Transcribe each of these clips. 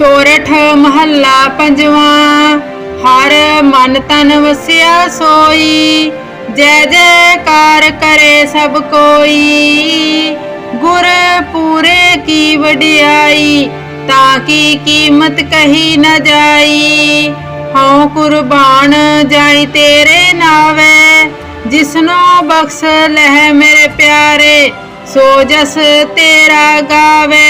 ਸੋਰਠ ਮਹੱਲਾ ਪੰਜਵਾਂ, ਹਰ ਮਨ ਤਨ ਵਸਿਆ ਸੋਈ, ਜੈ ਜੈਕਾਰ ਕਰੇ ਸਭ ਕੋਈ। ਗੁਰ ਪੂਰੇ ਕੀ ਵਡਿਆਈ, ਤਾਂ ਕੀ ਕੀਮਤ ਕਹੀ ਨਾ ਜਾਈ। ਹਉ ਕੁਰਬਾਨ ਜਾਈ ਤੇਰੇ ਨਾਵੇ, ਜਿਸਨੋ ਬਖਸ਼ ਲਹਿ ਮੇਰੇ ਪਿਆਰੇ, ਸੋ ਜਸ ਤੇਰਾ ਗਾਵੇ।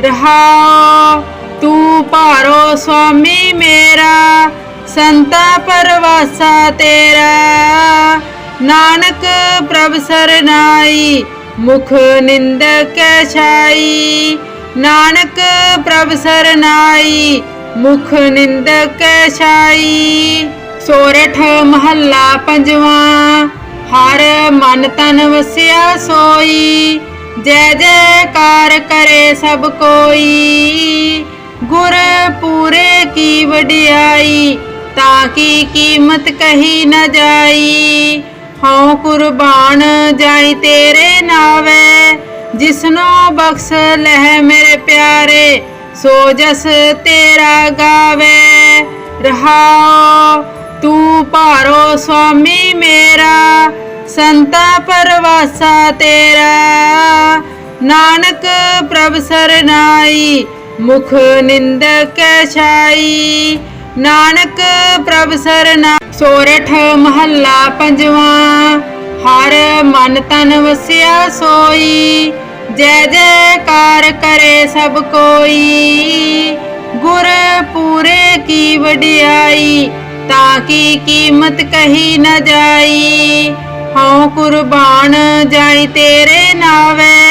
ਰਹਾਓ ਤੂੰ ਭਾਰੋ ਸੁਆਮੀ ਮੇਰਾ, ਸੰਤਾ ਪਰਵਾਸਾ ਤੇਰਾ। ਨਾਨਕ ਪ੍ਰਭ ਸਰਨਾਈ, ਮੁਖ ਨਿੰਦਕ ਛਾਈ। ਨਾਨਕ ਪ੍ਰਭ ਸਰਨਾਈ, ਮੁਖ ਨਿੰਦਕ ਛਾਈ। ਸੋਰਠ ਮਹੱਲਾ ਪੰਜਵਾਂ, ਹਰ ਮਨ ਤਨ ਵਸਿਆ ਸੋਈ। ਜੈ ਜੈਕਾਰ ਕਰੇ ਸਭ ਕੋਈ। ਗੁਰ ਪੂਰੇ ਕੀ ਵਡਿਆਈ, ਤਾਂ ਕੀ ਕੀਮਤ ਕਹੀ ਨਾ ਜਾਈ? ਹਉ ਕੁਰਬਾਨ ਜਾਈ ਤੇਰੇ ਨਾਵੇ, ਜਿਸਨੋ ਬਖਸ਼ ਲਹਿ ਮੇਰੇ ਪਿਆਰੇ, ਸੋ ਜਸ ਤੇਰਾ ਗਾਵੇ। ਰਹਾਓ ਤੂੰ ਭਾਰੋ ਸੁਆਮੀ ਮੇਰਾ, ਸੰਤਾ ਪਰਵਾਸਾ ਤੇਰਾ। ਨਾਨਕ ਪ੍ਰਭ ਸਰਨਾਈ ਮੁਖ ਨਿੰਦਕ ਛਾਈ। ਨਾਨਕ ਪ੍ਰਭ ਸਰਨਾ, ਸੋਰਠ ਮਹੱਲਾ ਪੰਜਵਾਂ। ਹਰ ਮਨ ਤਨ ਵਸਿਆ ਸੋਈ, ਜੈ ਜੈਕਾਰ ਕਰੇ ਸਭ ਕੋਈ। ਗੁਰ ਪੂਰੇ ਕੀ ਵਡਿਆਈ, ਤਾਂ ਕੀ ਕੀਮਤ ਕਹੀ ਨਾ ਜਾਈ। ਹਉ ਕੁਰਬਾਨ ਜਾਈ ਤੇਰੇ ਨਾਵੇ।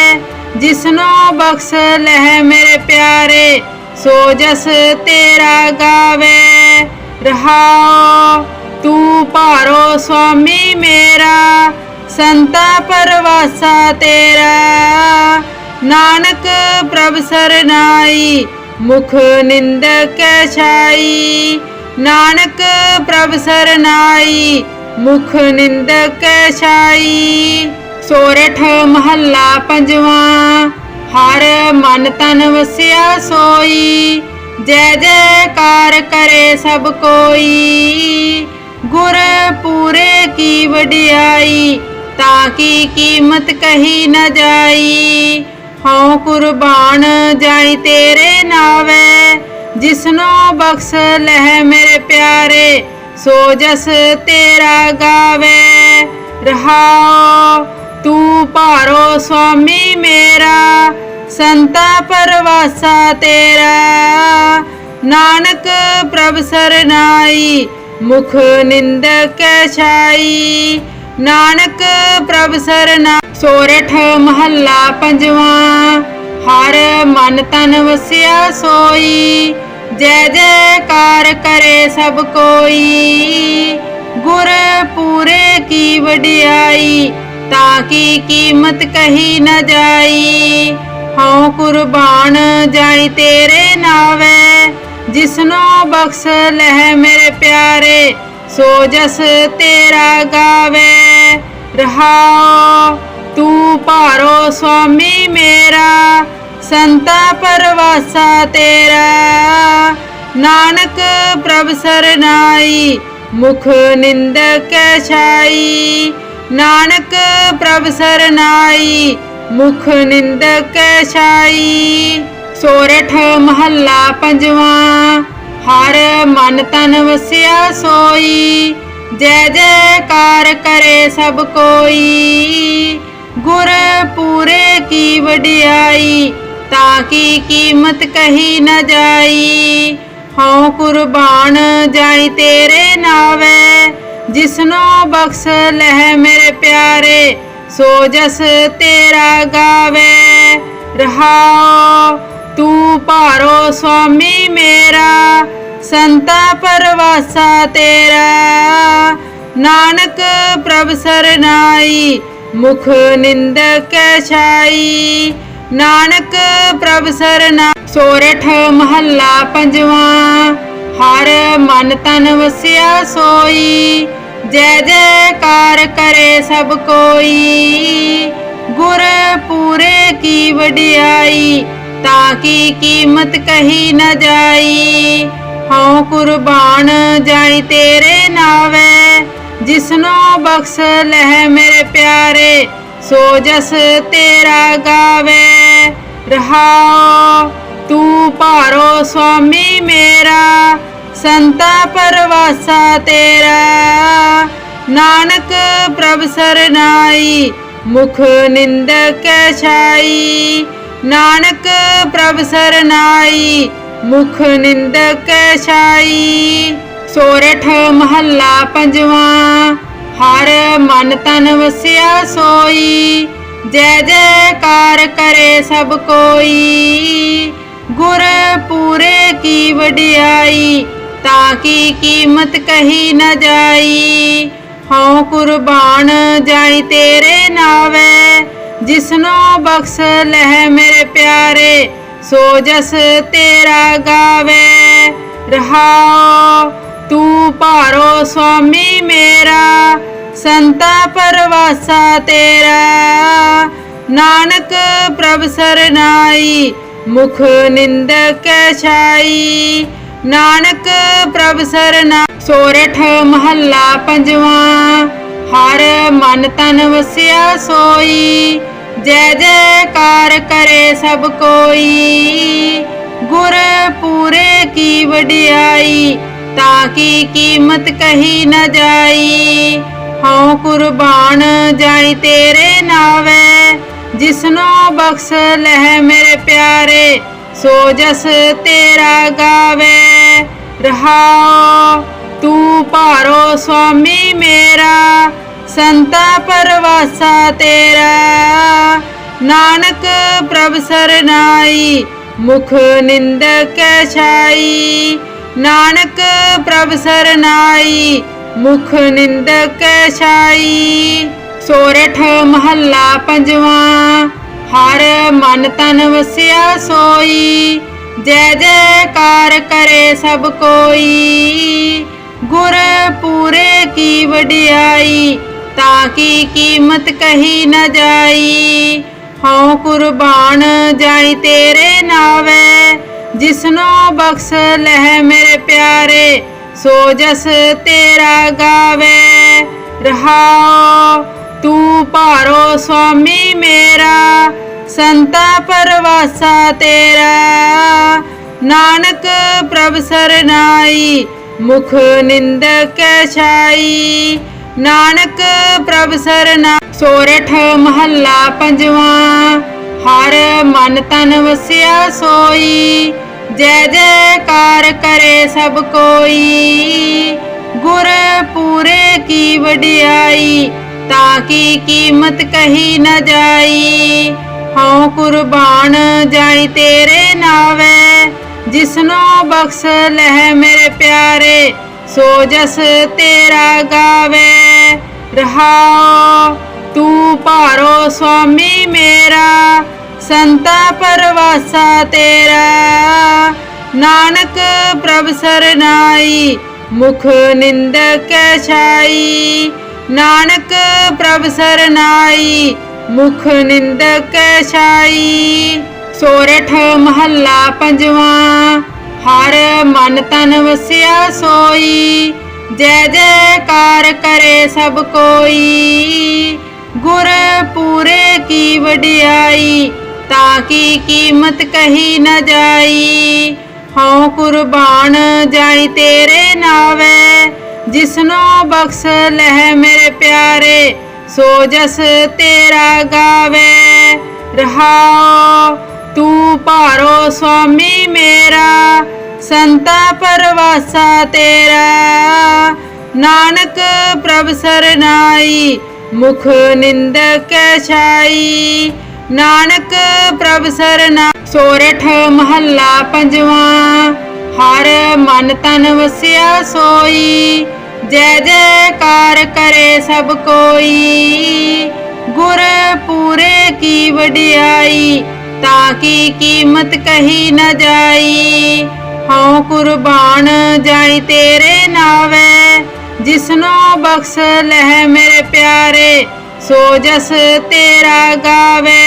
ਜਿਸਨੋ ਬਖਸ਼ ਲਹਿ ਮੇਰੇ ਪਿਆਰੇ, ਸੋ ਜਸ ਤੇਰਾ ਗਾਵੇ। ਰਹਾਓ, ਤੂੰ ਭਾਰੋ ਸੁਆਮੀ ਮੇਰਾ, ਸੰਤਾ ਪਰਵਾਸਾ ਤੇਰਾ। ਨਾਨਕ ਪ੍ਰਭ ਸਰਨਾਈ ਮੁਖ ਨਿੰਦਕ ਛਾਈ। ਨਾਨਕ ਪ੍ਰਭ ਸਰਨਾਈ ਮੁਖ ਨਿੰਦਕ ਛਾਈ। ਸੋਰਠ ਮਹੱਲਾ ਪੰਜਵਾਂ, ਹਰ ਮਨ ਤਨ ਵਸਿਆ ਸੋਈ, ਜੈ ਜੈਕਾਰ ਕਰੇ ਸਭ ਕੋਈ। ਗੁਰ ਪੂਰੇ ਕੀ ਵਡਿਆਈ, ਤਾਂ ਕੀ ਕੀਮਤ ਕਹੀ ਨਾ ਜਾਈ। ਹਉ ਕੁਰਬਾਨ ਜਾਈ ਤੇਰੇ ਨਾਵੇ, ਜਿਸਨੋ ਬਖਸ਼ ਲਹਿ ਮੇਰੇ ਪਿਆਰੇ, ਸੋ ਜਸ ਤੇਰਾ ਗਾਵੇ। ਰਹਾਓ ਤੂੰ ਭਾਰੋ ਸੁਆਮੀ ਮੇਰਾ, ਸੰਤਾ ਪਰਵਾਸਾ ਤੇਰਾ। ਨਾਨਕ ਪ੍ਰਭ ਸਰਨਾਈ, ਮੁਖ ਨਿੰਦਕ ਛਾਈ। ਨਾਨਕ ਪ੍ਰਭ ਸਰਨਾ, ਸੋਰਠ ਮਹੱਲਾ ਪੰਜਵਾਂ। ਹਰ ਮਨ ਤਨ ਵਸਿਆ ਸੋਈ, ਜੈ ਜੈਕਾਰ ਕਰੇ ਸਭ ਕੋਈ। ਗੁਰ ਪੂਰੇ ਕੀ ਵਡਿਆਈ ਤਾਂ ਕੀ ਕੀਮਤ ਕਹੀ ਨਾ ਜਾਈ? ਹਉ ਕੁਰਬਾਨ ਜਾਈ ਤੇਰੇ ਨਾਵੇ, ਜਿਸਨੋ ਬਖਸ਼ ਲਹਿ ਮੇਰੇ ਪਿਆਰੇ, ਸੋ ਜਸ ਤੇਰਾ ਗਾਵੇ। ਰਹਾਓ ਤੂੰ ਭਾਰੋ ਸੁਆਮੀ ਮੇਰਾ, ਸੰਤਾ ਪਰਵਾਸਾ ਤੇਰਾ। ਨਾਨਕ ਪ੍ਰਭ ਸਰਨਾਈ, ਮੁਖ ਨਿੰਦਕ ਛਾਈ। ਨਾਨਕ ਪ੍ਰਭ ਸਰਨਾਈ ਮੁਖ ਨਿੰਦਕ ਛਾਈ। ਸੋਰਠ ਮਹੱਲਾ ਪੰਜਵਾਂ, ਹਰ ਮਨ ਤਨ ਵਸਿਆ ਸੋਈ। ਜੈ ਜੈਕਾਰ ਕਰੇ ਸਭ ਕੋਈ। ਗੁਰ ਪੂਰੇ ਕੀ ਵਡਿਆਈ, ਤਾਂ ਕੀ ਕੀਮਤ ਕਹੀ ਨਾ ਜਾਈ। ਹਉ ਕੁਰਬਾਨ ਜਾਈ ਤੇਰੇ ਨਾਵੇ। ਜਿਸਨੋ ਬਖਸ਼ ਲਹਿ ਮੇਰੇ ਪਿਆਰੇ, ਸੋ ਜਸ ਤੇਰਾ ਗਾਵੇ। ਰਹਾਓ, ਤੂੰ ਭਾਰੋ ਸੁਆਮੀ ਮੇਰਾ, ਸੰਤਾ ਪਰਵਾਸਾ ਤੇਰਾ। ਨਾਨਕ ਪ੍ਰਭ ਸਰਨਾਈ, ਮੁਖ ਨਿੰਦਕ ਛਾਈ। ਨਾਨਕ ਪ੍ਰਭ ਸਰਨਾ ਸੋਰਠ ਮਹੱਲਾ ਪੰਜਵਾਂ, ਹਰ ਮਨ ਤਨ ਵਸਿਆ ਸੋਈ। ਜੈ ਜੈਕਾਰ ਕਰੇ ਸਭ ਕੋਈ। ਗੁਰ ਪੂਰੇ ਕੀ ਵਡਿਆਈ, ਤਾਂ ਕੀ ਕੀਮਤ ਕਹੀ ਨਾ ਜਾਈ। ਹਉ ਕੁਰਬਾਨ ਜਾਈ ਤੇਰੇ ਨਾਵੇ, ਜਿਸਨੋ ਬਖਸ਼ ਲਹਿ ਮੇਰੇ ਪਿਆਰੇ, ਸੋ ਜਸ ਤੇਰਾ ਗਾਵੇ। ਰਹਾਓ, ਤੂੰ ਭਾਰੋ ਸੁਆਮੀ ਮੇਰਾ ਸੰਤਾ ਪਰਵਾਸਾ ਤੇਰਾ। ਨਾਨਕ ਪ੍ਰਭ ਸਰਨਾਈ, ਮੁਖ ਨਿੰਦਕ ਛਾਈ। ਨਾਨਕ ਪ੍ਰਭ ਸਰਨਾਈ, ਮੁਖ ਨਿੰਦਕ ਛਾਈ। ਸੋਰਠ ਮਹੱਲਾ ਪੰਜਵਾਂ, ਹਰ ਮਨ ਤਨ ਵਸਿਆ ਸੋਈ। ਜੈ ਜੈਕਾਰ ਕਰੇ ਸਭ ਕੋਈ। ਗੁਰ ਪੂਰੇ ਕੀ ਵਡਿਆਈ ਤਾਂ ਕੀ ਕੀਮਤ ਕਹੀ ਨਾ ਜਾਈ। ਹਉ ਕੁਰਬਾਨ ਜਾਈ ਤੇਰੇ ਨਾਵੇ। ਜਿਸਨੋ ਬਖਸ਼ ਲਹਿ ਮੇਰੇ ਪਿਆਰੇ, ਸੋ ਜਸ ਤੇਰਾ ਗਾਵੇ। ਰਹਾਓ ਤੂੰ ਭਾਰੋ ਸੁਆਮੀ ਮੇਰਾ। ਸੰਤਾ ਪਰਵਾਸਾ ਤੇਰਾ। ਨਾਨਕ ਪ੍ਰਭ ਸਰਨਾਈ, ਮੁਖ ਨਿੰਦਕ ਛਾਈ। ਨਾਨਕ ਪ੍ਰਭ ਸਰਨਾ ਸੋਰਠ ਮਹੱਲਾ ਪੰਜਵਾਂ, ਹਰ ਮਨ ਤਨ ਵਸਿਆ ਸੋਈ, ਜੈ ਜੈਕਾਰ ਕਰੇ ਸਭ ਕੋਈ। ਗੁਰ ਪੂਰੇ ਕੀ ਵਡਿਆਈ, ਤਾਂ ਕੀ ਕੀਮਤ ਕਹੀ ਨਾ ਜਾਈ। ਹਉ ਕੁਰਬਾਨ ਜਾਈ ਤੇਰੇ ਨਾਵੇ, ਜਿਸਨੋ ਬਖਸ਼ ਲਹਿ ਮੇਰੇ ਪਿਆਰੇ। ਸੋ ਜਸ ਤੇਰਾ ਗਾਵੇ, ਰਹਾਓ, ਤੂੰ ਭਾਰੋ ਸੁਆਮੀ ਮੇਰਾ, ਸੰਤਾ ਪਰਵਾਸਾ ਤੇਰਾ। ਨਾਨਕ ਪ੍ਰਭ ਸਰਨਾਈ ਮੁਖ ਨਿੰਦਕ ਛਾਈ। ਨਾਨਕ ਪ੍ਰਭ ਸਰਨਾਈ ਮੁਖ ਨਿੰਦਕ ਛਾਈ। ਸੋਰਠ ਮਹੱਲਾ ਪੰਜਵਾਂ ਹਰ ਮਨ ਤਨ ਵਸਿਆ ਸੋਈ। ਜੈ ਜੈਕਾਰ ਕਰੇ ਸਭ ਕੋਈ। ਗੁਰ ਪੂਰੇ ਕੀ ਵਡਿਆਈ, ਤਾਂ ਕੀ ਕੀਮਤ ਕਹੀ ਨਾ ਜਾਈ। ਹਉ ਕੁਰਬਾਨ ਜਾਈ ਤੇਰੇ ਨਾਵੇ, ਜਿਸਨੋ ਬਖਸ਼ ਲਹਿ ਮੇਰੇ ਪਿਆਰੇ, ਸੋ ਜਸ ਤੇਰਾ ਗਾਵੇ। ਰਹਾਓ ਤੂੰ ਭਾਰੋ ਸੁਆਮੀ ਮੇਰਾ, ਸੰਤਾ ਪਰਵਾਸਾ ਤੇਰਾ। ਨਾਨਕ ਪ੍ਰਭ ਸਰਨਾਈ, ਮੁਖ ਨਿੰਦਕ ਛਾਈ। ਨਾਨਕ ਪ੍ਰਭ ਸਰਨਾ, ਸੋਰਠ ਮਹੱਲਾ ਪੰਜਵਾਂ। ਹਰ ਮਨ ਤਨ ਵਸਿਆ ਸੋਈ, ਜੈ ਜੈਕਾਰ ਕਰੇ ਸਭ ਕੋਈ। ਗੁਰ ਪੂਰੇ ਕੀ ਵਡਿਆਈ ਤਾਂ ਕੀ ਕੀਮਤ ਕਹੀ ਨਾ ਜਾਈ? ਹਉ ਕੁਰਬਾਨ ਜਾਈ ਤੇਰੇ ਨਾਵੇ, ਜਿਸਨੋ ਬਖਸ਼ ਲਹਿ ਮੇਰੇ ਪਿਆਰੇ, ਸੋ ਜਸ ਤੇਰਾ ਗਾਵੇ। ਰਹਾਓ ਤੂੰ ਭਾਰੋ ਸੁਆਮੀ ਮੇਰਾ, ਸੰਤਾ ਪਰਵਾਸਾ ਤੇਰਾ। ਨਾਨਕ ਪ੍ਰਭ ਸਰਨਾਈ, ਮੁਖ ਨਿੰਦਕ ਛਾਈ। ਨਾਨਕ ਪ੍ਰਭ ਸਰਨਾਈ, ਮੁਖ ਨਿੰਦਕ ਛਾਈ। ਸੋਰਠ ਮਹੱਲਾ ਪੰਜਵਾਂ, ਹਰ ਮਨ ਤਨ ਵਸਿਆ ਸੋਈ। ਜੈ ਜੈਕਾਰ ਕਰੇ ਸਭ ਕੋਈ। ਗੁਰ ਪੂਰੇ ਕੀ ਵਡਿਆਈ, ਤਾਂ ਕੀ ਕੀਮਤ ਕਹੀ ਨਾ ਜਾਈ। ਹਉ ਕੁਰਬਾਨ ਜਾਈ ਤੇਰੇ ਨਾਵੇ। ਜਿਸਨੋ ਬਖਸ਼ ਲਹਿ ਮੇਰੇ ਪਿਆਰੇ, ਸੋ ਜਸ ਤੇਰਾ ਗਾਵੇ। ਰਹਾਓ ਤੂੰ ਭਾਰੋ ਸੁਆਮੀ ਮੇਰਾ, ਸੰਤਾ ਪਰਵਾਸਾ ਤੇਰਾ। ਨਾਨਕ ਪ੍ਰਭ ਸਰਨਾਈ, ਮੁਖ ਨਿੰਦਕ ਛਾਈ। ਨਾਨਕ ਪ੍ਰਭ ਸਰਨਾ ਸੋਰਠ ਮਹੱਲਾ ਪੰਜਵਾਂ। ਹਰ ਮਨ ਤਨ ਵਸਿਆ ਸੋਈ। ਜੈ ਜੈਕਾਰ ਕਰੇ ਸਭ ਕੋਈ। ਗੁਰ ਪੂਰੇ ਕੀ ਵਡਿਆਈ, ਤਾਂ ਕੀ ਕੀਮਤ ਕਹੀ ਨਾ ਜਾਈ। ਹਉ ਕੁਰਬਾਨ ਜਾਈ ਤੇਰੇ ਨਾਵੇ, ਜਿਸਨੋ ਬਖਸ਼ ਲਹਿ ਮੇਰੇ ਪਿਆਰੇ, ਸੋ ਜਸ ਤੇਰਾ ਗਾਵੇ।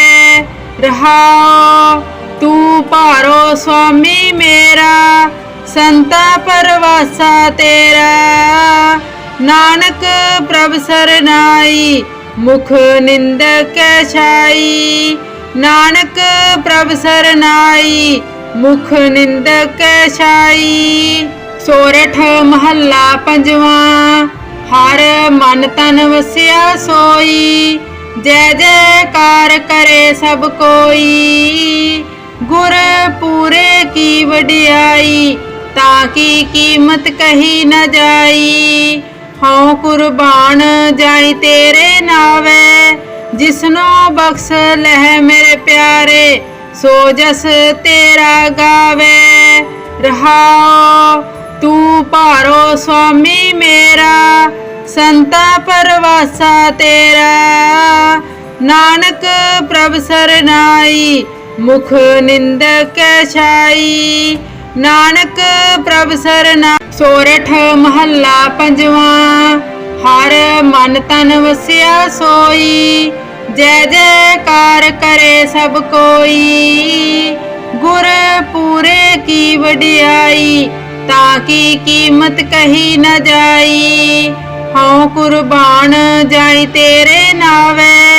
ਰਹਾਓ ਤੂੰ ਭਾਰੋ ਸੁਆਮੀ ਮੇਰਾ, ਸੰਤਾ ਪਰਵਾਸਾ ਤੇਰਾ। ਨਾਨਕ ਪ੍ਰਭ ਸਰਨਾਈ, ਮੁਖ ਨਿੰਦਕ ਛਾਈ। ਨਾਨਕ ਪ੍ਰਭ ਸਰਨਾਈ, ਮੁਖ ਨਿੰਦਕ ਛਾਈ। ਸੋਰਠ ਮਹੱਲਾ ਪੰਜਵਾਂ, ਹਰ ਮਨ ਤਨ ਵਸਿਆ ਸੋਈ। ਜੈ ਜੈਕਾਰ ਕਰੇ ਸਭ ਕੋਈ। ਗੁਰ ਪੂਰੇ ਕੀ ਵਡਿਆਈ, ਤਾਂ ਕੀ ਕੀਮਤ ਕਹੀ ਨਾ ਜਾਈ? ਹਉ ਕੁਰਬਾਨ ਜਾਈ ਤੇਰੇ ਨਾਵੇ, ਜਿਸਨੋ ਬਖਸ਼ ਲਹਿ ਮੇਰੇ ਪਿਆਰੇ, ਸੋ ਜਸ ਤੇਰਾ ਗਾਵੇ। ਰਹਾਓ ਤੂੰ ਭਾਰੋ ਸੁਆਮੀ ਮੇਰਾ, ਸੰਤਾ ਪਰਵਾਸਾ ਤੇਰਾ। ਨਾਨਕ ਪ੍ਰਭ ਸਰਨਾਈ ਮੁਖ ਨਿੰਦਕ ਛਾਈ। ਨਾਨਕ ਪ੍ਰਭ ਸਰਨਾ। ਸੋਰਠ ਮਹੱਲਾ ਪੰਜਵਾਂ। ਹਰ ਮਨ ਤਨ ਵਸਿਆ ਸੋਈ। ਜੈ ਜੈਕਾਰ ਕਰੇ ਸਭ ਕੋਈ। ਗੁਰ ਪੂਰੇ ਕੀ ਵਡਿਆਈ, ਤਾਂ ਕੀ ਕੀਮਤ ਕਹੀ ਨਾ ਜਾਈ। ਹਉ ਕੁਰਬਾਨ ਜਾਈ ਤੇਰੇ ਨਾਵੇ।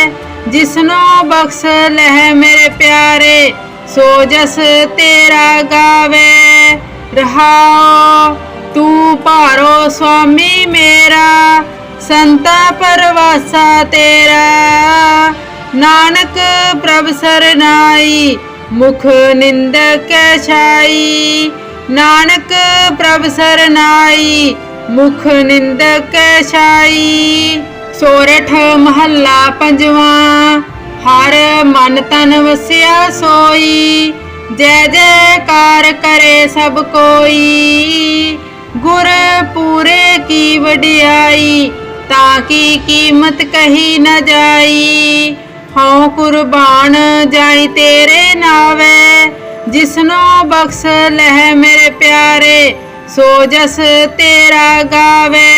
ਜਿਸਨੋ ਬਖਸ਼ ਲਹਿ ਮੇਰੇ ਪਿਆਰੇ, ਸੋ ਜਸ ਤੇਰਾ ਗਾਵੇ। ਰਹਾਓ ਤੂੰ ਭਾਰੋ ਸੁਆਮੀ ਮੇਰਾ, ਸੰਤਾ ਪਰਵਾਸਾ ਤੇਰਾ। ਨਾਨਕ ਪ੍ਰਭ ਸਰਨਾਈ ਮੁਖ ਨਿੰਦਕ ਛਾਈ। ਨਾਨਕ ਪ੍ਰਭ ਸਰਨਾਈ ਮੁਖ ਨਿੰਦਕ ਛਾਈ। ਸੋਰਠ ਮਹੱਲਾ ਪੰਜਵਾਂ, ਹਰ ਮਨ ਤਨ ਵਸਿਆ ਸੋਈ, ਜੈ ਜੈਕਾਰ ਕਰੇ ਸਭ ਕੋਈ। ਗੁਰ ਪੂਰੇ ਕੀ ਵਡਿਆਈ, ਤਾਂ ਕੀ ਕੀਮਤ ਕਹੀ ਨਾ ਜਾਈ। ਹਉ ਕੁਰਬਾਨ ਜਾਈ ਤੇਰੇ ਨਾਵੇ, ਜਿਸਨੋ ਬਖਸ਼ ਲਹਿ ਮੇਰੇ ਪਿਆਰੇ, ਸੋ ਜਸ ਤੇਰਾ ਗਾਵੇ।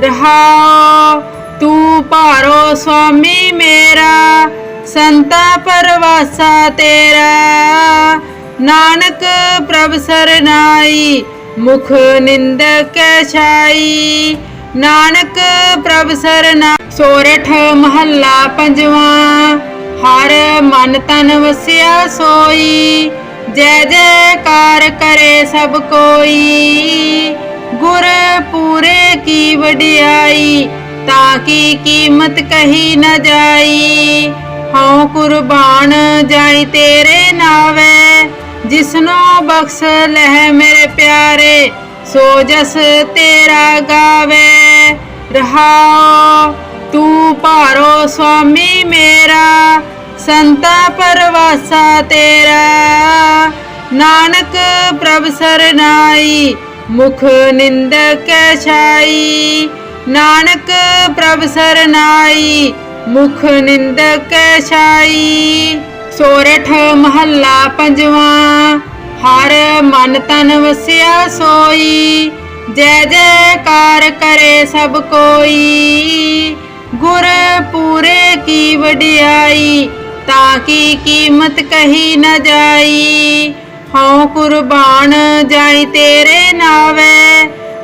ਰਹਾਓ ਤੂੰ ਭਾਰੋ ਸੁਆਮੀ ਮੇਰਾ, ਸੰਤਾ ਪਰਵਾਸਾ ਤੇਰਾ। ਨਾਨਕ ਪ੍ਰਭ ਸਰਨਾਈ, ਮੁਖ ਨਿੰਦਕ ਛਾਈ। ਨਾਨਕ ਪ੍ਰਭ ਸਰਨਾ, ਸੋਰਠ ਮਹੱਲਾ ਪੰਜਵਾਂ। ਹਰ ਮਨ ਤਨ ਵਸਿਆ ਸੋਈ, ਜੈ ਜੈਕਾਰ ਕਰੇ ਸਭ ਕੋਈ। ਗੁਰ ਪੂਰੇ ਕੀ ਵਡਿਆਈ ਤਾਂ ਕੀ ਕੀਮਤ ਕਹੀ ਨਾ ਜਾਈ? ਹਉ ਕੁਰਬਾਨ ਜਾਈ ਤੇਰੇ ਨਾਵੇ। ਜਿਸਨੋ ਬਖਸ਼ ਲਹਿ ਮੇਰੇ ਪਿਆਰੇ, ਸੋ ਜਸ ਤੇਰਾ ਗਾਵੇ। ਰਹਾਓ ਤੂੰ ਭਾਰੋ ਸੁਆਮੀ ਮੇਰਾ, ਸੰਤਾ ਪਰਵਾਸਾ ਤੇਰਾ। ਨਾਨਕ ਪ੍ਰਭ ਸਰਨਾਈ, ਮੁਖ ਨਿੰਦਕ ਛਾਈ। ਨਾਨਕ ਪ੍ਰਭ ਸਰਨਾਈ, ਮੁਖ ਨਿੰਦਕ ਛਾਈ। ਸੋਰਠ ਮਹੱਲਾ ਪੰਜਵਾਂ, ਹਰ ਮਨ ਤਨ ਵਸਿਆ ਸੋਈ। ਜੈ ਜੈਕਾਰ ਕਰੇ ਸਭ ਕੋਈ। ਗੁਰ ਪੂਰੇ ਕੀ ਵਡਿਆਈ, ਤਾਂ ਕੀ ਕੀਮਤ ਕਹੀ ਨਾ ਜਾਈ। ਹਉ ਕੁਰਬਾਨ ਜਾਈ ਤੇਰੇ ਨਾਵੇ।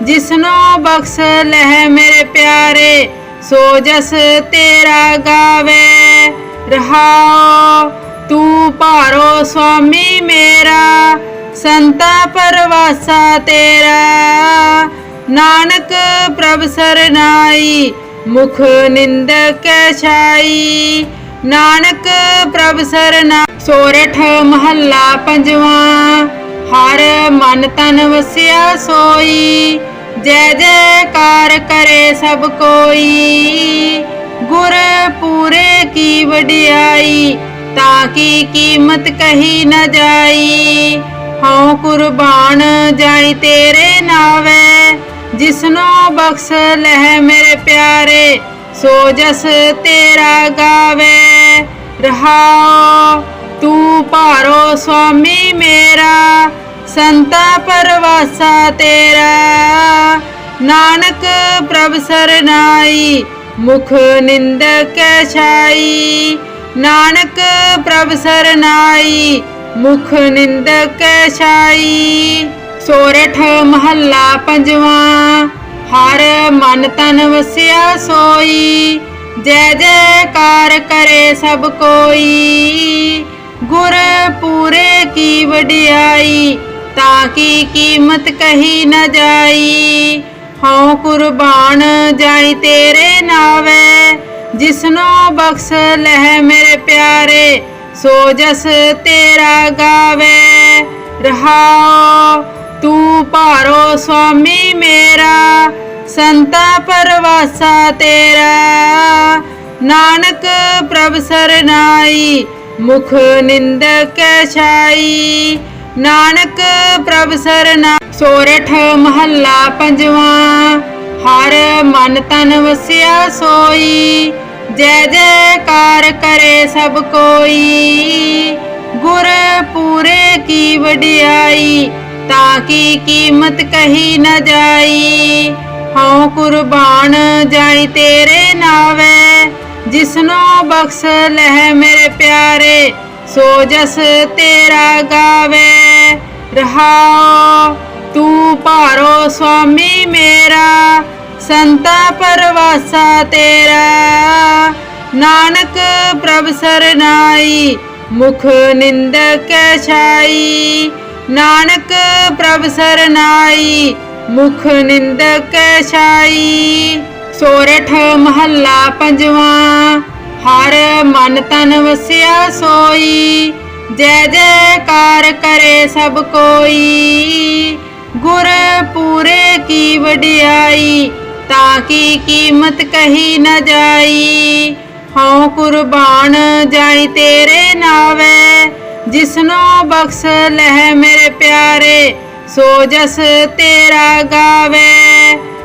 ਜਿਸਨੋ ਬਖਸ਼ ਲਹਿ ਮੇਰੇ ਪਿਆਰੇ, ਸੋ ਜਸ ਤੇਰਾ ਗਾਵੇ। ਰਹਾਓ, ਤੂੰ ਭਾਰੋ ਸੁਆਮੀ ਮੇਰਾ, ਸੰਤਾ ਪਰਵਾਸਾ ਤੇਰਾ। ਨਾਨਕ ਪ੍ਰਭ ਸਰਨਾਈ ਮੁਖ ਨਿੰਦਕ ਛਾਈ। ਨਾਨਕ ਪ੍ਰਭ ਸਰਨਾ ਸੋਰਠ ਮਹੱਲਾ ਪੰਜਵਾਂ। ਹਰ ਮਨ ਤਨ ਵਸਿਆ ਸੋਈ। ਜੈ ਜੈਕਾਰ ਕਰੇ ਸਭ ਕੋਈ। ਗੁਰ ਪੂਰੇ ਕੀ ਵਡਿਆਈ, ਤਾਂ ਕੀ ਕੀਮਤ ਕਹੀ ਨਾ ਜਾਈ। ਹਉ ਕੁਰਬਾਨ ਜਾਈ ਤੇਰੇ ਨਾਵੇ, ਜਿਸਨੋ ਬਖਸ਼ ਲਹਿ ਮੇਰੇ ਪਿਆਰੇ, ਸੋ ਜਸ ਤੇਰਾ ਗਾਵੇ। ਰਹਾਓ ਤੂੰ ਭਾਰੋ ਸੁਆਮੀ ਮੇਰਾ ਸੰਤਾ ਪਰਵਾਸਾ ਤੇਰਾ। ਨਾਨਕ ਪ੍ਰਭ ਸਰਨਾਈ, ਮੁਖ ਨਿੰਦਕ ਛਾਈ। ਨਾਨਕ ਪ੍ਰਭ ਸਰਨਾਈ, ਮੁਖ ਨਿੰਦਕ ਛਾਈ। ਸੋਰਠ ਮਹੱਲਾ ਪੰਜਵਾਂ, ਹਰ ਮਨ ਤਨ ਵਸਿਆ ਸੋਈ। ਜੈ ਜੈਕਾਰ ਕਰੇ ਸਭ ਕੋਈ। ਗੁਰ ਪੂਰੇ ਕੀ ਵਡਿਆਈ ਤਾਂ ਕੀ ਕੀਮਤ ਕਹੀ ਨਾ ਜਾਈ। ਹਉ ਕੁਰਬਾਨ ਜਾਈ ਤੇਰੇ ਨਾਵੇ। ਜਿਸਨੋ ਬਖਸ਼ ਲਹਿ ਮੇਰੇ ਪਿਆਰੇ, ਸੋ ਜਸ ਤੇਰਾ ਗਾਵੇ। ਰਹਾਓ ਤੂੰ ਭਾਰੋ ਸੁਆਮੀ ਮੇਰਾ, ਸੰਤਾ ਪਰਵਾਸਾ ਤੇਰਾ। ਨਾਨਕ ਪ੍ਰਭ ਸਰਨਾਈ, ਮੁਖ ਨਿੰਦਕ ਛਾਈ। ਨਾਨਕ ਪ੍ਰਭ ਸਰਨਾ, ਸੋਰਠ ਮਹੱਲਾ ਪੰਜਵਾਂ। ਹਰ ਮਨ ਤਨ ਵਸਿਆ ਸੋਈ, ਜੈ ਜੈਕਾਰ ਕਰੇ ਸਭ ਕੋਈ। ਗੁਰ ਪੂਰੇ ਕੀ ਵਡਿਆਈ, ਤਾਂ ਕੀ ਕੀਮਤ ਕਹੀ ਨਾ ਜਾਈ। ਹਉ ਕੁਰਬਾਨ ਜਾਈ ਤੇਰੇ ਨਾਵੇ, ਜਿਸਨੋ ਬਖਸ਼ ਲਹਿ ਮੇਰੇ ਪਿਆਰੇ। ਸੋ ਜਸ ਤੇਰਾ ਗਾਵੇ, ਰਹਾਓ, ਤੂੰ ਭਾਰੋ ਸੁਆਮੀ ਮੇਰਾ, ਸੰਤਾ ਪਰਵਾਸਾ ਤੇਰਾ। ਨਾਨਕ ਪ੍ਰਭ ਸਰਨਾਈ, ਮੁਖ ਨਿੰਦਕ ਛਾਈ। ਨਾਨਕ ਪ੍ਰਭ ਸਰਨਾਈ, ਮੁਖ ਨਿੰਦਕ ਛਾਈ। ਸੋਰਠ ਮਹੱਲਾ ਪੰਜਵਾਂ ਹਰ ਮਨ ਤਨ ਵਸਿਆ ਸੋਈ। ਜੈ ਜੈਕਾਰ ਕਰੇ ਸਭ ਕੋਈ। ਗੁਰ ਪੂਰੇ ਕੀ ਵਡਿਆਈ, ਤਾਂ ਕੀ ਕੀਮਤ ਕਹੀ ਨਾ ਜਾਈ। ਹਉ ਕੁਰਬਾਨ ਜਾਈ ਤੇਰੇ ਨਾਵੇ, ਜਿਸਨੋ ਬਖਸ਼ ਲਹਿ ਮੇਰੇ ਪਿਆਰੇ, ਸੋ ਜਸ ਤੇਰਾ ਗਾਵੇ।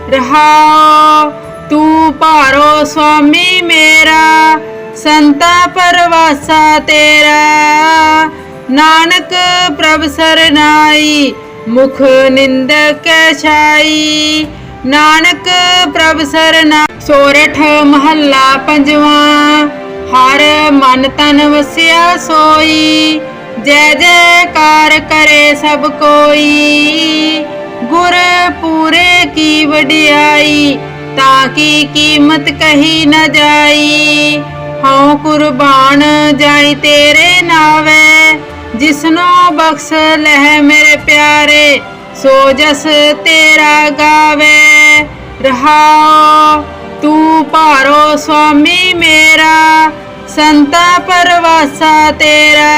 ਰਹਾਓ ਤੂੰ ਭਾਰੋ ਸੁਆਮੀ ਮੇਰਾ, ਸੰਤਾ ਪਰਵਾਸਾ ਤੇਰਾ। ਨਾਨਕ ਪ੍ਰਭ ਸਰਨਾਈ, ਮੁਖ ਨਿੰਦਕ ਛਾਈ। ਨਾਨਕ ਪ੍ਰਭ ਸਰਨਾ, ਸੋਰਠ ਮਹੱਲਾ ਪੰਜਵਾਂ। ਹਰ ਮਨ ਤਨ ਵਸਿਆ ਸੋਈ, ਜੈ ਜੈਕਾਰ ਕਰੇ ਸਭ ਕੋਈ। ਗੁਰ ਪੂਰੇ ਕੀ ਵਡਿਆਈ ਤਾਂ ਕੀ ਕੀਮਤ ਕਹੀ ਨਾ ਜਾਈ? ਹਉ ਕੁਰਬਾਨ ਜਾਈ ਤੇਰੇ ਨਾਵੇ, ਜਿਸਨੋ ਬਖਸ਼ ਲਹਿ ਮੇਰੇ ਪਿਆਰੇ, ਸੋ ਜਸ ਤੇਰਾ ਗਾਵੇ। ਰਹਾਓ ਤੂੰ ਭਾਰੋ ਸੁਆਮੀ ਮੇਰਾ, ਸੰਤਾ ਪਰਵਾਸਾ ਤੇਰਾ।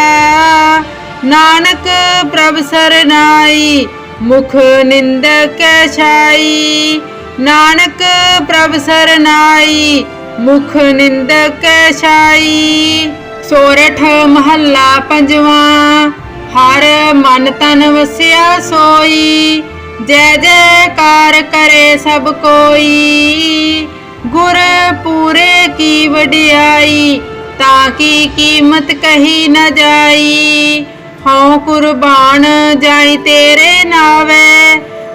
ਨਾਨਕ ਪ੍ਰਭ ਸਰਨਾਈ, ਮੁਖ ਨਿੰਦਕ ਛਾਈ। ਨਾਨਕ ਪ੍ਰਭ ਸਰਨਾਈ, ਮੁਖ ਨਿੰਦਕ ਛਾਈ। ਸੋਰਠ ਮਹੱਲਾ ਪੰਜਵਾਂ, ਹਰ ਮਨ ਤਨ ਵਸਿਆ ਸੋਈ। ਜੈ ਜੈਕਾਰ ਕਰੇ ਸਭ ਕੋਈ। ਗੁਰ ਪੂਰੇ ਕੀ ਵਡਿਆਈ, ਤਾਂ ਕੀ ਕੀਮਤ ਕਹੀ ਨਾ ਜਾਈ। ਹਉ ਕੁਰਬਾਨ ਜਾਈ ਤੇਰੇ ਨਾਵੇ।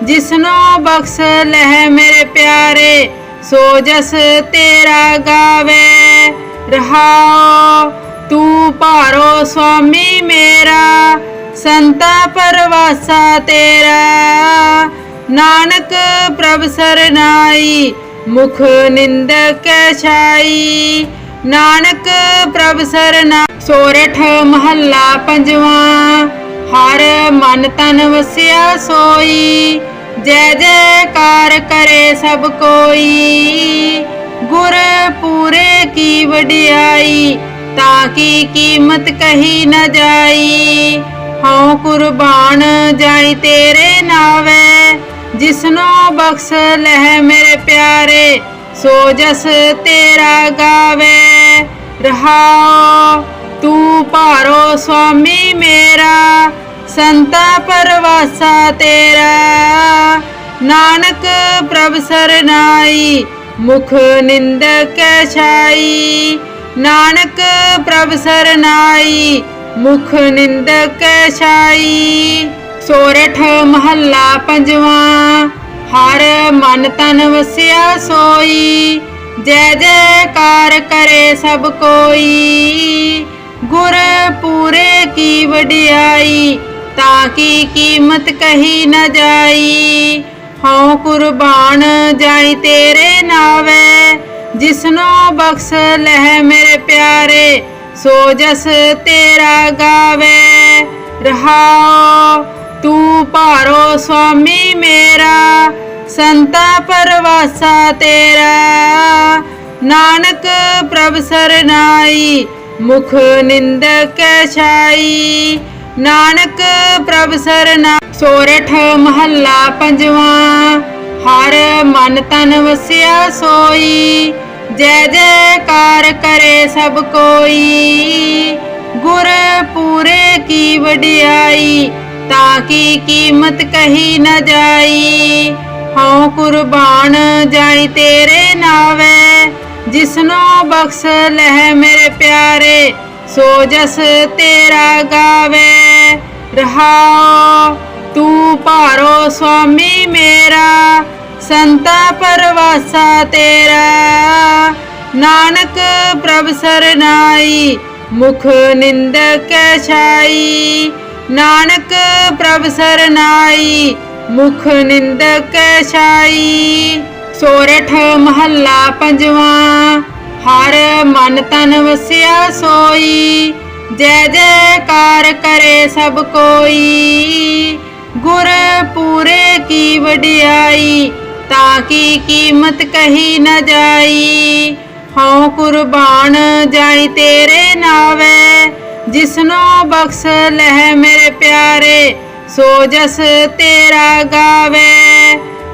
ਜਿਸਨੋ ਬਖਸ਼ ਲਹਿ ਮੇਰੇ ਪਿਆਰੇ, ਸੋ ਜਸ ਤੇਰਾ ਗਾਵੇ। ਰਹਾਓ, ਤੂੰ ਭਾਰੋ ਸੁਆਮੀ ਮੇਰਾ, ਸੰਤਾ ਪਰਵਾਸਾ ਤੇਰਾ। ਨਾਨਕ ਪ੍ਰਭ ਸਰਨਾਈ ਮੁਖ ਨਿੰਦਕ ਛਾਈ। ਨਾਨਕ ਪ੍ਰਭ ਸਰਨਾ ਸੋਰਠ ਮਹੱਲਾ ਪੰਜਵਾਂ। ਹਰ ਮਨ ਤਨ ਵਸਿਆ ਸੋਈ, ਜੈ ਜੈਕਾਰ ਕਰੇ ਸਭ ਕੋਈ। ਗੁਰ ਪੂਰੇ ਕੀ ਵਡਿਆਈ, ਤਾਂ ਕੀ ਕੀਮਤ ਕਹੀ ਨਾ ਜਾਈ। ਹਉ ਕੁਰਬਾਨ ਜਾਈ ਤੇਰੇ ਨਾਵੇ, ਜਿਸਨੋ ਬਖਸ਼ ਲਹਿ ਮੇਰੇ ਪਿਆਰੇ, ਸੋ ਜਸ ਤੇਰਾ ਗਾਵੇ। ਰਹਾਓ ਤੂੰ ਭਾਰੋ ਸੁਆਮੀ ਮੇਰਾ ਸੰਤਾ ਪਰਵਾਸਾ ਤੇਰਾ। ਨਾਨਕ ਪ੍ਰਭ ਸਰਨਾਈ, ਮੁਖ ਨਿੰਦਕ ਛਾਈ। ਨਾਨਕ ਪ੍ਰਭ ਸਰਨਾਈ, ਮੁਖ ਨਿੰਦਕ ਛਾਈ। ਸੋਰਠ ਮਹੱਲਾ ਪੰਜਵਾਂ, ਹਰ ਮਨ ਤਨ ਵਸਿਆ ਸੋਈ। ਜੈ ਜੈਕਾਰ ਕਰੇ ਸਭ ਕੋਈ। ਗੁਰ ਪੂਰੇ ਕੀ ਵਡਿਆਈ ਤਾਂ ਕੀ ਕੀਮਤ ਕਹੀ ਨਾ ਜਾਈ? ਹਉ ਕੁਰਬਾਨ ਜਾਈ ਤੇਰੇ ਨਾਵੇ, ਜਿਸਨੋ ਬਖਸ਼ ਲਹਿ ਮੇਰੇ ਪਿਆਰੇ, ਸੋ ਜਸ ਤੇਰਾ ਗਾਵੇ। ਰਹਾਓ ਤੂੰ ਭਾਰੋ ਸੁਆਮੀ ਮੇਰਾ, ਸੰਤਾ ਪਰਵਾਸਾ ਤੇਰਾ। ਨਾਨਕ ਪ੍ਰਭ ਸਰਨਾਈ, ਮੁਖ ਨਿੰਦਕ ਛਾਈ। ਨਾਨਕ ਪ੍ਰਭ ਸਰਨਾ ਸੋਰਠ ਮਹੱਲਾ ਪੰਜਵਾਂ, ਹਰ ਮਨ ਤਨ ਵਸਿਆ ਸੋਈ, ਜੈ ਜੈਕਾਰ ਕਰੇ ਸਭ ਕੋਈ। ਗੁਰ ਪੂਰੇ ਕੀ ਵਡਿਆਈ, ਤਾਂ ਕੀ ਕੀਮਤ ਕਹੀ ਨਾ ਜਾਈ। ਹਉ ਕੁਰਬਾਨ ਜਾਈ ਤੇਰੇ ਨਾਵੇ, ਜਿਸਨੋ ਬਖਸ਼ ਲਹਿ ਮੇਰੇ ਪਿਆਰੇ। ਸੋ ਜਸ ਤੇਰਾ ਗਾਵੇ, ਰਹਾਓ, ਤੂੰ ਭਾਰੋ ਸੁਆਮੀ ਮੇਰਾ, ਸੰਤਾ ਪਰਵਾਸਾ ਤੇਰਾ। ਨਾਨਕ ਪ੍ਰਭ ਸਰਨਾਈ, ਮੁਖ ਨਿੰਦਕ ਛਾਈ। ਨਾਨਕ ਪ੍ਰਭ ਸਰਨਾਈ, ਮੁਖ ਨਿੰਦਕ ਛਾਈ। ਸੋਰਠ ਮਹੱਲਾ ਪੰਜਵਾਂ ਹਰ ਮਨ ਤਨ ਵਸਿਆ ਸੋਈ। ਜੈ ਜੈਕਾਰ ਕਰੇ ਸਭ ਕੋਈ। ਗੁਰ ਪੂਰੇ ਕੀ ਵਡਿਆਈ, ਤਾਂ ਕੀ ਕੀਮਤ ਕਹੀ ਨਾ ਜਾਈ। ਹਉ ਕੁਰਬਾਨ ਜਾਈ ਤੇਰੇ ਨਾਵੇ, ਜਿਸਨੋ ਬਖਸ਼ ਲਹਿ ਮੇਰੇ ਪਿਆਰੇ, ਸੋ ਜਸ ਤੇਰਾ ਗਾਵੇ।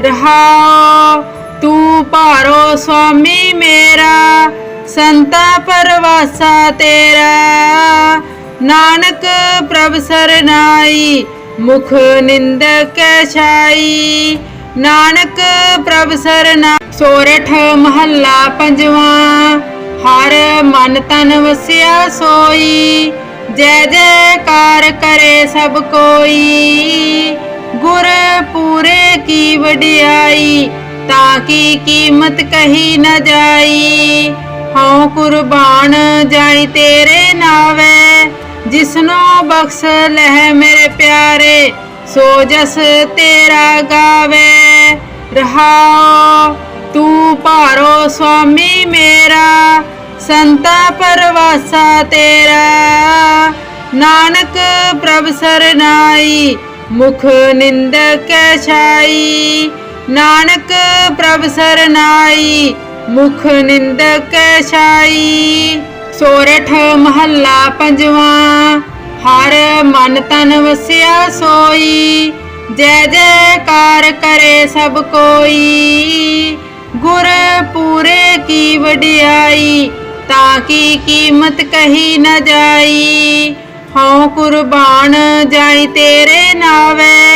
ਰਹਾਓ ਤੂੰ ਭਾਰੋ ਸੁਆਮੀ ਮੇਰਾ, ਸੰਤਾ ਪਰਵਾਸਾ ਤੇਰਾ। ਨਾਨਕ ਪ੍ਰਭ ਸਰਨਾਈ, ਮੁਖ ਨਿੰਦਕ ਛਾਈ। ਨਾਨਕ ਪ੍ਰਭ ਸਰਨਾ, ਸੋਰਠ ਮਹੱਲਾ ਪੰਜਵਾਂ। ਹਰ ਮਨ ਤਨ ਵਸਿਆ ਸੋਈ, ਜੈ ਜੈਕਾਰ ਕਰੇ ਸਭ ਕੋਈ। ਗੁਰ ਪੂਰੇ ਕੀ ਵਡਿਆਈ ਤਾਂ ਕੀ ਕੀਮਤ ਕਹੀ ਨਾ ਜਾਈ? ਹਉ ਕੁਰਬਾਨ ਜਾਈ ਤੇਰੇ ਨਾਵੇ। ਜਿਸਨੋ ਬਖਸ਼ ਲਹਿ ਮੇਰੇ ਪਿਆਰੇ, ਸੋ ਜਸ ਤੇਰਾ ਗਾਵੇ। ਰਹਾਓ ਤੂੰ ਭਾਰੋ ਸੁਆਮੀ ਮੇਰਾ, ਸੰਤਾ ਪਰਵਾਸਾ ਤੇਰਾ। ਨਾਨਕ ਪ੍ਰਭ ਸਰਨਾਈ, ਮੁਖ ਨਿੰਦਕ ਛਾਈ। ਨਾਨਕ ਪ੍ਰਭ ਸਰਨਾਈ, ਮੁਖ ਨਿੰਦਕ ਛਾਈ। ਸੋਰਠ ਮਹੱਲਾ ਪੰਜਵਾਂ, ਹਰ ਮਨ ਤਨ ਵਸਿਆ ਸੋਈ। ਜੈ ਜੈਕਾਰ ਕਰੇ ਸਭ ਕੋਈ। ਗੁਰ ਪੂਰੇ ਕੀ ਵਡਿਆਈ, ਤਾਂ ਕੀ ਕੀਮਤ ਕਹੀ ਨਾ ਜਾਈ। ਹਉ ਕੁਰਬਾਨ ਜਾਈ ਤੇਰੇ ਨਾਵੇ।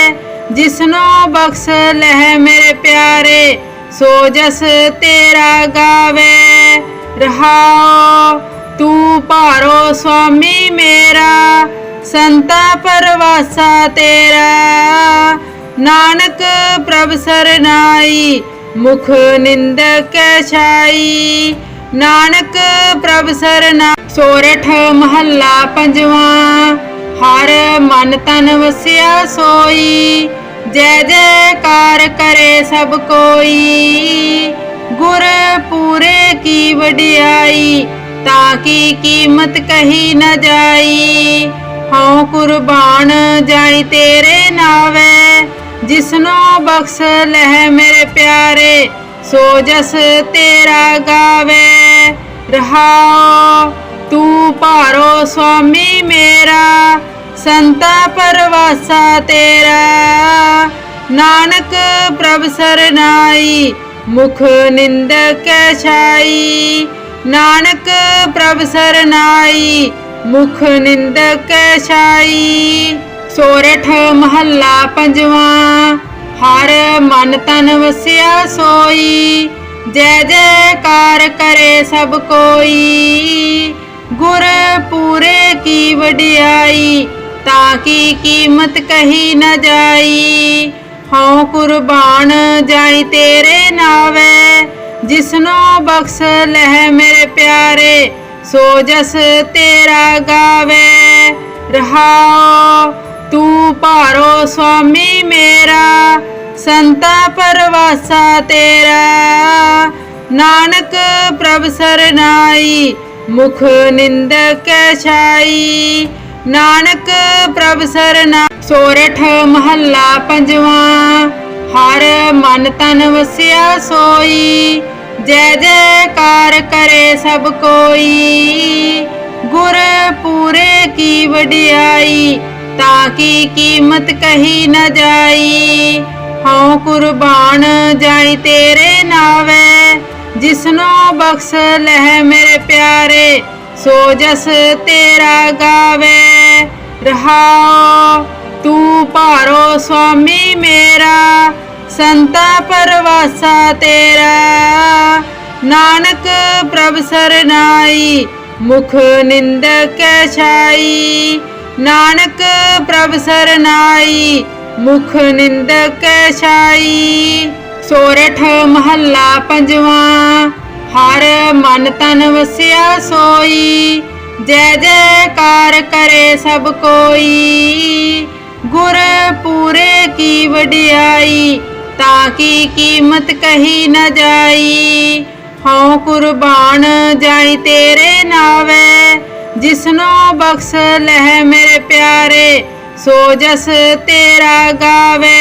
ਜਿਸਨੋ ਬਖਸ਼ ਲਹਿ ਮੇਰੇ ਪਿਆਰੇ, ਸੋ ਜਸ ਤੇਰਾ ਗਾਵੇ। ਰਹਾਓ, ਤੂੰ ਭਾਰੋ ਸੁਆਮੀ ਮੇਰਾ, ਸੰਤਾ ਪਰਵਾਸਾ ਤੇਰਾ। ਨਾਨਕ ਪ੍ਰਭ ਸਰਨਾਈ ਮੁਖ ਨਿੰਦਕ ਛਾਈ। ਨਾਨਕ ਪ੍ਰਭ ਸਰਨਾ ਸੋਰਠ ਮਹੱਲਾ ਪੰਜਵਾਂ। ਹਰ ਮਨ ਤਨ ਵਸਿਆ ਸੋਈ। ਜੈ ਜੈਕਾਰ ਕਰੇ ਸਭ ਕੋਈ। ਗੁਰ ਪੂਰੇ ਕੀ ਵਡਿਆਈ, ਤਾਂ ਕੀ ਕੀਮਤ ਕਹੀ ਨਾ ਜਾਈ। ਹਉ ਕੁਰਬਾਨ ਜਾਈ ਤੇਰੇ ਨਾਵੇ, ਜਿਸਨੋ ਬਖਸ਼ ਲਹਿ ਮੇਰੇ ਪਿਆਰੇ, ਸੋ ਜਸ ਤੇਰਾ ਗਾਵੇ। ਰਹਾਓ ਤੂੰ ਭਾਰੋ ਸੁਆਮੀ ਮੇਰਾ ਸੰਤਾ ਪਰਵਾਸਾ ਤੇਰਾ। ਨਾਨਕ ਪ੍ਰਭ ਸਰਨਾਈ, ਮੁਖ ਨਿੰਦਕ ਛਾਈ। ਨਾਨਕ ਪ੍ਰਭ ਸਰਨਾਈ, ਮੁਖ ਨਿੰਦਕ ਛਾਈ। ਸੋਰਠ ਮਹੱਲਾ ਪੰਜਵਾਂ, ਹਰ ਮਨ ਤਨ ਵਸਿਆ ਸੋਈ। ਜੈ ਜੈਕਾਰ ਕਰੇ ਸਭ ਕੋਈ। ਗੁਰ ਪੂਰੇ ਕੀ ਵਡਿਆਈ ਤਾਂ ਕੀ ਕੀਮਤ ਕਹੀ ਨਾ ਜਾਈ? ਹਉ ਕੁਰਬਾਨ ਜਾਈ ਤੇਰੇ ਨਾਵੇ, ਜਿਸਨੋ ਬਖਸ਼ ਲਹਿ ਮੇਰੇ ਪਿਆਰੇ, ਸੋ ਜਸ ਤੇਰਾ ਗਾਵੇ। ਰਹਾਓ ਤੂੰ ਭਾਰੋ ਸੁਆਮੀ ਮੇਰਾ, ਸੰਤਾ ਪਰਵਾਸਾ ਤੇਰਾ। ਨਾਨਕ ਪ੍ਰਭ ਸਰਨਾਈ, ਮੁਖ ਨਿੰਦਕ ਛਾਈ। ਨਾਨਕ ਪ੍ਰਭ ਸਰਨਾ, ਸੋਰਠ ਮਹੱਲਾ ਪੰਜਵਾਂ, ਹਰ ਮਨ ਤਨ ਵਸਿਆ ਸੋਈ, ਜੈ ਜੈਕਾਰ ਕਰੇ ਸਭ ਕੋਈ। ਗੁਰ ਪੂਰੇ ਕੀ ਵਡਿਆਈ, ਤਾਂ ਕੀ ਕੀਮਤ ਕਹੀ ਨਾ ਜਾਈ। ਹਉ ਕੁਰਬਾਨ ਜਾਈ ਤੇਰੇ ਨਾਵੇ, ਜਿਸਨੋ ਬਖਸ਼ ਲਹਿ ਮੇਰੇ ਪਿਆਰੇ। ਸੋ ਜਸ ਤੇਰਾ ਗਾਵੇ, ਰਹਾਓ, ਤੂੰ ਭਾਰੋ ਸੁਆਮੀ ਮੇਰਾ, ਸੰਤਾ ਪਰਵਾਸਾ ਤੇਰਾ। ਨਾਨਕ ਪ੍ਰਭ ਸਰਨਾਈ, ਮੁਖ ਨਿੰਦਕ ਛਾਈ। ਨਾਨਕ ਪ੍ਰਭ ਸਰਨਾਈ, ਮੁਖ ਨਿੰਦਕ ਛਾਈ। ਸੋਰਠ ਮਹੱਲਾ ਪੰਜਵਾਂ ਹਰ ਮਨ ਤਨ ਵਸਿਆ ਸੋਈ। ਜੈ ਜੈਕਾਰ ਕਰੇ ਸਭ ਕੋਈ। ਗੁਰ ਪੂਰੇ ਕੀ ਵਡਿਆਈ, ਤਾਂ ਕੀ ਕੀਮਤ ਕਹੀ ਨਾ ਜਾਈ। ਹਉ ਕੁਰਬਾਨ ਜਾਈ ਤੇਰੇ ਨਾਵੇ, ਜਿਸਨੋ ਬਖਸ਼ ਲਹਿ ਮੇਰੇ ਪਿਆਰੇ, ਸੋ ਜਸ ਤੇਰਾ ਗਾਵੇ।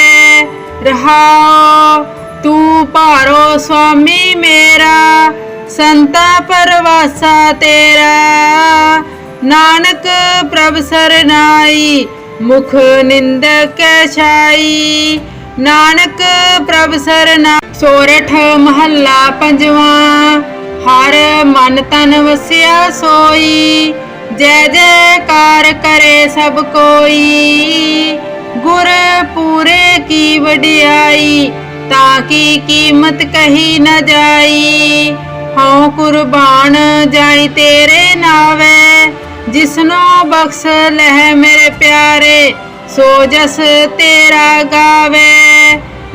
ਰਹਾਓ ਤੂੰ ਭਾਰੋ ਸੁਆਮੀ ਮੇਰਾ, ਸੰਤਾ ਪਰਵਾਸਾ ਤੇਰਾ। ਨਾਨਕ ਪ੍ਰਭ ਸਰਨਾਈ, ਮੁਖ ਨਿੰਦਕ ਛਾਈ। ਨਾਨਕ ਪ੍ਰਭ ਸਰਨਾ ਸੋਰਠ ਮਹੱਲਾ ਪੰਜਵਾਂ, ਹਰ ਮਨ ਤਨ ਵਸਿਆ ਸੋਈ। ਜੈ ਜੈਕਾਰ ਕਰੇ ਸਭ ਕੋਈ। ਗੁਰ ਪੂਰੇ ਕੀ ਵਡਿਆਈ ਤਾਂ ਕੀ ਕੀਮਤ ਕਹੀ ਨਾ ਜਾਈ? ਹਉ ਕੁਰਬਾਨ ਜਾਈ ਤੇਰੇ ਨਾਵੇ, ਜਿਸਨੋ ਬਖਸ਼ ਲਹਿ ਮੇਰੇ ਪਿਆਰੇ, ਸੋ ਜਸ ਤੇਰਾ ਗਾਵੇ।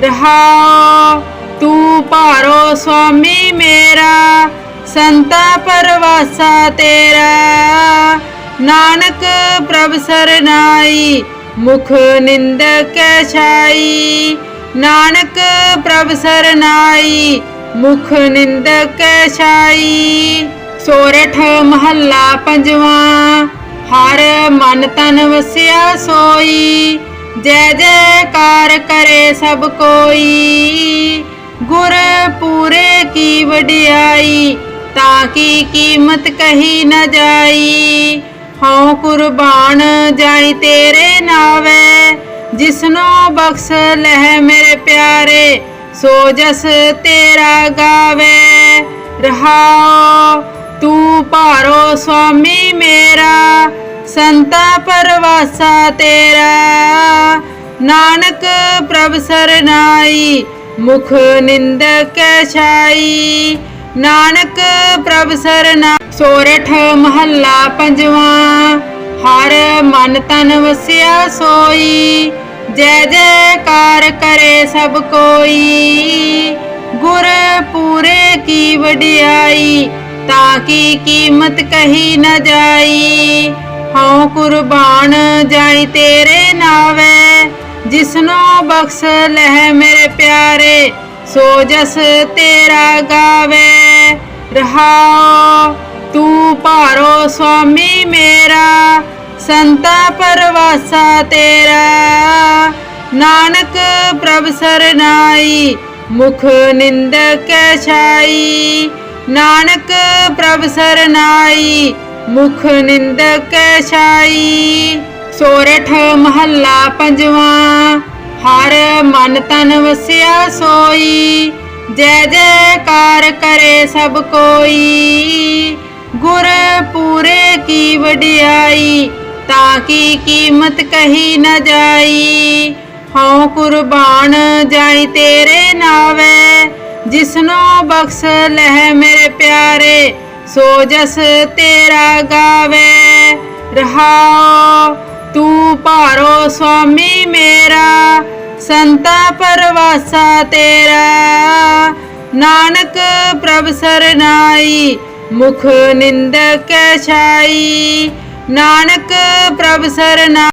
ਰਹਾਓ ਤੂੰ ਭਾਰੋ ਸੁਆਮੀ ਮੇਰਾ, ਸੰਤਾ ਪਰਵਾਸਾ ਤੇਰਾ। ਨਾਨਕ ਪ੍ਰਭ ਸਰਨਾਈ, ਮੁਖ ਨਿੰਦਕ ਛਾਈ। ਨਾਨਕ ਪ੍ਰਭ ਸਰਨਾਈ, ਮੁਖ ਨਿੰਦਕ ਛਾਈ। ਸੋਰਠ ਮਹੱਲਾ ਪੰਜਵਾਂ, ਹਰ ਮਨ ਤਨ ਵਸਿਆ ਸੋਈ। ਜੈ ਜੈਕਾਰ ਕਰੇ ਸਭ ਕੋਈ। ਗੁਰ ਪੂਰੇ ਕੀ ਵਡਿਆਈ, ਤਾਂ ਕੀ ਕੀਮਤ ਕਹੀ ਨਾ ਜਾਈ। ਹਉ ਕੁਰਬਾਨ ਜਾਈ ਤੇਰੇ ਨਾਵੇ। ਜਿਸਨੋ ਬਖਸ਼ ਲਹਿ ਮੇਰੇ ਪਿਆਰੇ, ਸੋ ਜਸ ਤੇਰਾ ਗਾਵੇ। ਰਹਾਓ, ਤੂੰ ਭਾਰੋ ਸੁਆਮੀ ਮੇਰਾ, ਸੰਤਾ ਪਰਵਾਸਾ ਤੇਰਾ। ਨਾਨਕ ਪ੍ਰਭ ਸਰਨਾਈ ਮੁਖ ਨਿੰਦਕ ਛਾਈ। ਨਾਨਕ ਪ੍ਰਭ ਸਰਨਾ ਸੋਰਠ ਮਹੱਲਾ ਪੰਜਵਾਂ। ਹਰ ਮਨ ਤਨ ਵਸਿਆ ਸੋਈ, ਜੈ ਜੈਕਾਰ ਕਰੇ ਸਭ ਕੋਈ। ਗੁਰ ਪੂਰੇ ਕੀ ਵਡਿਆਈ, ਤਾਂ ਕੀ ਕੀਮਤ ਕਹੀ ਨਾ ਜਾਈ। ਹਉ ਕੁਰਬਾਨ ਜਾਈ ਤੇਰੇ ਨਾਵੇ, ਜਿਸਨੋ ਬਖਸ਼ ਲਹਿ ਮੇਰੇ ਪਿਆਰੇ, ਸੋ ਜਸ ਤੇਰਾ ਗਾਵੇ। ਰਹਾਓ ਤੂੰ ਭਾਰੋ ਸੁਆਮੀ ਮੇਰਾ, ਸੰਤਾ ਪਰਵਾਸਾ ਤੇਰਾ। ਨਾਨਕ ਪ੍ਰਭ ਸਰਨਾਈ ਮੁਖ ਨਿੰਦਕ ਛਾਈ। ਨਾਨਕ ਪ੍ਰਭ ਸਰਨਾਈ ਮੁਖ ਨਿੰਦਕ ਛਾਈ। ਸੋਰਠ ਮਹੱਲਾ ਪੰਜਵਾਂ, ਹਰ ਮਨ ਤਨ ਵਸਿਆ ਸੋਈ। ਜੈ ਜੈਕਾਰ ਕਰੇ ਸਭ ਕੋਈ। ਗੁਰ ਪੂਰੇ ਕੀ ਵਡਿਆਈ, ਤਾਂ ਕੀ ਕੀਮਤ ਕਹੀ ਨਾ ਜਾਈ? ਹਉ ਕੁਰਬਾਨ ਜਾਈ ਤੇਰੇ ਨਾਵੇ, ਜਿਸਨੋ ਬਖਸ਼ ਲਹਿ ਮੇਰੇ ਪਿਆਰੇ, ਸੋ ਜਸ ਤੇਰਾ ਗਾਵੇ। ਰਹਾਓ ਤੂੰ ਭਾਰੋ ਸੁਆਮੀ ਮੇਰਾ, ਸੰਤਾ ਪਰਵਾਸਾ ਤੇਰਾ। ਨਾਨਕ ਪ੍ਰਭ ਸਰਨਾਈ ਮੁਖ ਨਿੰਦਕ ਕੈ ਛਾਈ। ਨਾਨਕ ਪ੍ਰਭ ਸਰਨਾ